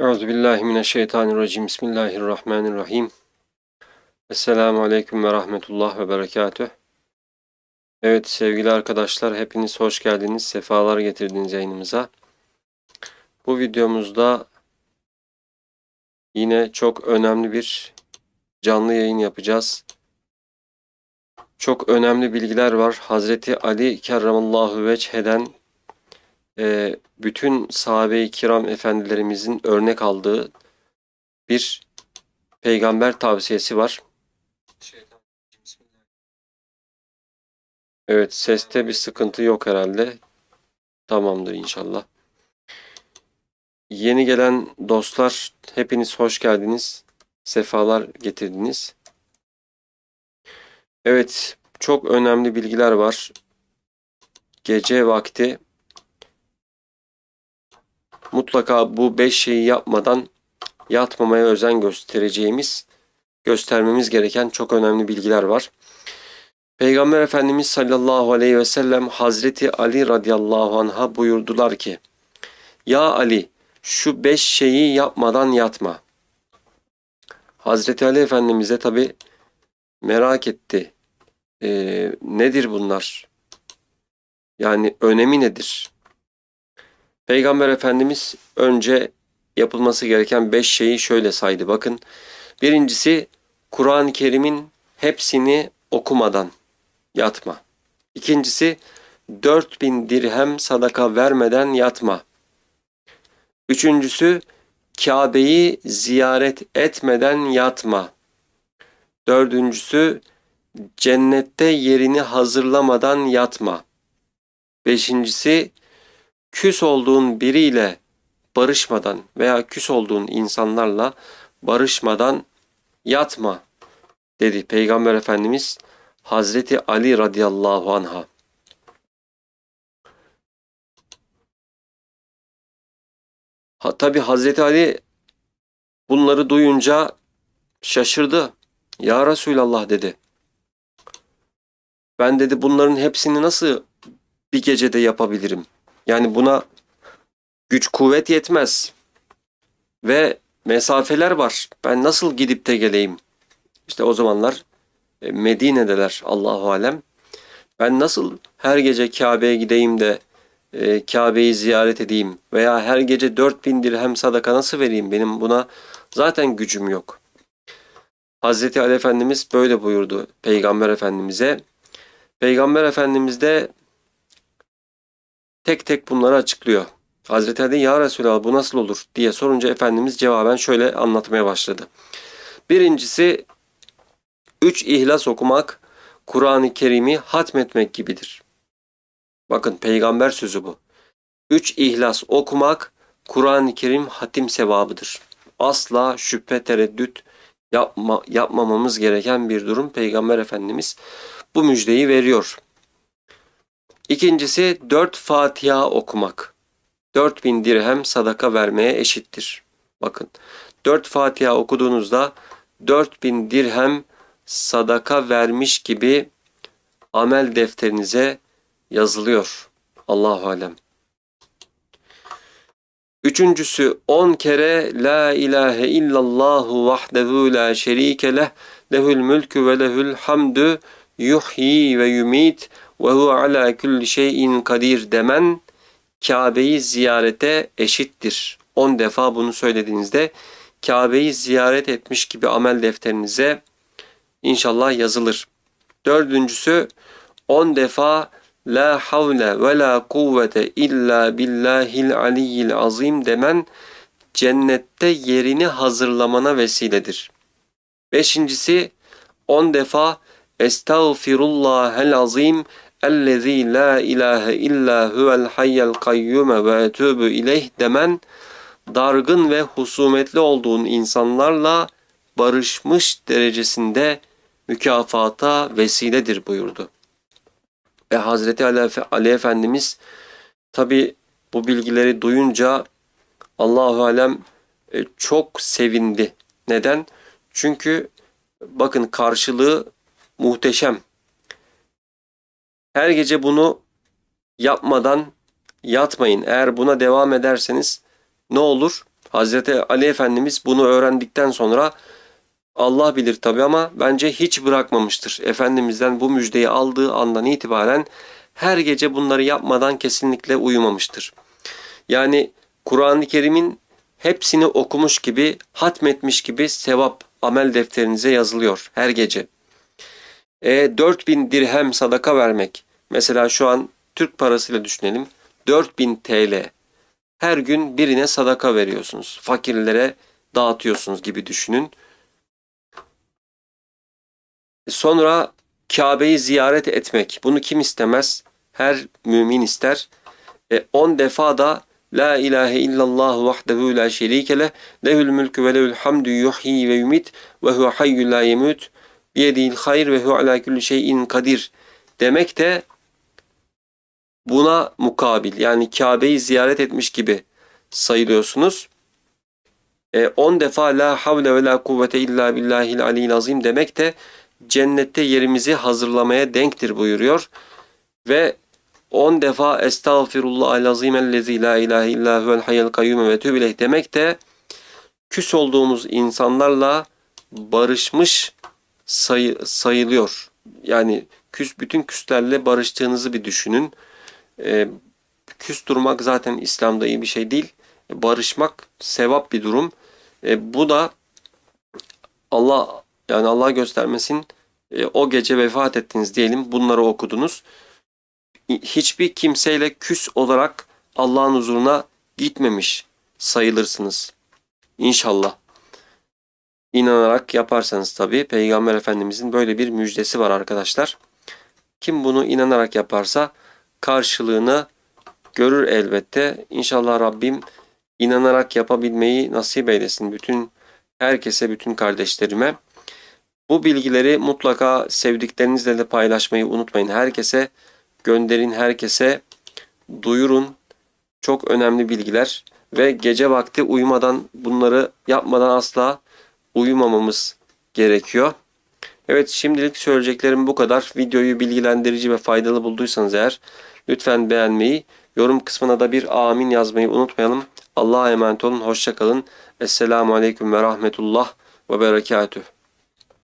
Euzubillahimineşşeytanirracim. Bismillahirrahmanirrahim. Esselamu Aleyküm ve Rahmetullah ve Berekatüh. Evet sevgili arkadaşlar hepiniz hoş geldiniz. Sefalar getirdiniz yayınımıza. Bu videomuzda yine çok önemli bir canlı yayın yapacağız. Çok önemli bilgiler var. Hazreti Ali kerramallahu veçheden e, bütün sahabe-i kiram efendilerimizin örnek aldığı bir peygamber tavsiyesi var. Evet seste bir sıkıntı yok herhalde. Tamamdır inşallah. Yeni gelen dostlar hepiniz hoş geldiniz. Sefalar getirdiniz. Evet çok önemli bilgiler var. Gece vakti mutlaka bu beş şeyi yapmadan yatmamaya özen göstereceğimiz, göstermemiz gereken çok önemli bilgiler var. Peygamber Efendimiz sallallahu aleyhi ve sellem Hazreti Ali radıyallahu anh'a buyurdular ki Ya Ali şu beş şeyi yapmadan yatma. Hazreti Ali Efendimiz'e tabi merak etti. Ee, nedir bunlar? Yani önemi nedir? Peygamber Efendimiz önce yapılması gereken beş şeyi şöyle saydı. Bakın birincisi Kur'an-ı Kerim'in hepsini okumadan yatma. İkincisi 4000 dirhem sadaka vermeden yatma. Üçüncüsü Kabe'yi ziyaret etmeden yatma. Dördüncüsü cennette yerini hazırlamadan yatma. Beşincisi küs olduğun biriyle barışmadan veya küs olduğun insanlarla barışmadan yatma dedi Peygamber Efendimiz Hazreti Ali radıyallahu anha. Ha, tabi Hazreti Ali bunları duyunca şaşırdı. Ya Resulallah dedi. Ben dedi bunların hepsini nasıl bir gecede yapabilirim? Yani buna güç kuvvet yetmez. Ve mesafeler var. Ben nasıl gidip de geleyim? İşte o zamanlar e, Medine'deler Allahu alem. Ben nasıl her gece Kabe'ye gideyim de e, Kabe'yi ziyaret edeyim veya her gece 4000 dirhem sadaka nasıl vereyim? Benim buna zaten gücüm yok. Hazreti Ali Efendimiz böyle buyurdu Peygamber Efendimiz'e. Peygamber Efendimiz de tek tek bunları açıklıyor. Hazreti Ali ya Resulallah bu nasıl olur diye sorunca Efendimiz cevaben şöyle anlatmaya başladı. Birincisi üç ihlas okumak Kur'an-ı Kerim'i hatmetmek gibidir. Bakın peygamber sözü bu. Üç ihlas okumak Kur'an-ı Kerim hatim sevabıdır. Asla şüphe tereddüt yapma, yapmamamız gereken bir durum. Peygamber Efendimiz bu müjdeyi veriyor. İkincisi dört Fatiha okumak. 4000 dirhem sadaka vermeye eşittir. Bakın dört Fatiha okuduğunuzda 4000 dirhem sadaka vermiş gibi amel defterinize yazılıyor. Allahu alem. Üçüncüsü 10 kere La ilahe illallahu vahdehu la şerike leh lehül mülkü ve lehül hamdü yuhyi ve yumit ve hu ala kulli şeyin kadir demen Kabe'yi ziyarete eşittir. 10 defa bunu söylediğinizde Kabe'yi ziyaret etmiş gibi amel defterinize inşallah yazılır. Dördüncüsü 10 defa La havle ve la kuvvete illa billahil aliyyil azim demen cennette yerini hazırlamana vesiledir. Beşincisi 10 defa Estağfirullahel azim la ilahe illa huvel hayyel kayyume ve etûbü ileyh demen dargın ve husumetli olduğun insanlarla barışmış derecesinde mükafata vesiledir buyurdu. Ve Hazreti Ali, Ali Efendimiz tabi bu bilgileri duyunca Allahu Alem e, çok sevindi. Neden? Çünkü bakın karşılığı muhteşem. Her gece bunu yapmadan yatmayın. Eğer buna devam ederseniz ne olur? Hazreti Ali Efendimiz bunu öğrendikten sonra Allah bilir tabi ama bence hiç bırakmamıştır. Efendimizden bu müjdeyi aldığı andan itibaren her gece bunları yapmadan kesinlikle uyumamıştır. Yani Kur'an-ı Kerim'in hepsini okumuş gibi, hatmetmiş gibi sevap amel defterinize yazılıyor her gece. E, 4000 dirhem sadaka vermek. Mesela şu an Türk parasıyla düşünelim. 4000 TL. Her gün birine sadaka veriyorsunuz. Fakirlere dağıtıyorsunuz gibi düşünün. Sonra Kabe'yi ziyaret etmek. Bunu kim istemez? Her mümin ister. 10 defa da La ilahe illallah vahdehu la şerike leh lehül mülkü ve lehül hamdü yuhyi ve yumit ve huve hayyü la yemut biyedil hayr ve huve ala kulli şeyin kadir demek de buna mukabil yani Kabe'yi ziyaret etmiş gibi sayılıyorsunuz. 10 e, defa la havle ve la kuvvete illa billahil aliyil azim demek de cennette yerimizi hazırlamaya denktir buyuruyor. Ve 10 defa estağfirullah azim ellezi la ilahe illa huvel hayyel kayyum ve tübileh demek de küs olduğumuz insanlarla barışmış sayı, sayılıyor. Yani küs bütün küslerle barıştığınızı bir düşünün. E, küs durmak zaten İslam'da iyi bir şey değil. Barışmak sevap bir durum. E, bu da Allah yani Allah göstermesin e, o gece vefat ettiniz diyelim bunları okudunuz. Hiçbir kimseyle küs olarak Allah'ın huzuruna gitmemiş sayılırsınız. İnşallah. İnanarak yaparsanız tabi Peygamber Efendimizin böyle bir müjdesi var arkadaşlar. Kim bunu inanarak yaparsa karşılığını görür elbette. İnşallah Rabbim inanarak yapabilmeyi nasip eylesin bütün herkese, bütün kardeşlerime. Bu bilgileri mutlaka sevdiklerinizle de paylaşmayı unutmayın. Herkese gönderin, herkese duyurun. Çok önemli bilgiler ve gece vakti uyumadan bunları yapmadan asla uyumamamız gerekiyor. Evet şimdilik söyleyeceklerim bu kadar. Videoyu bilgilendirici ve faydalı bulduysanız eğer lütfen beğenmeyi, yorum kısmına da bir amin yazmayı unutmayalım. Allah'a emanet olun. Hoşçakalın. Esselamu Aleyküm ve Rahmetullah ve Berekatüh.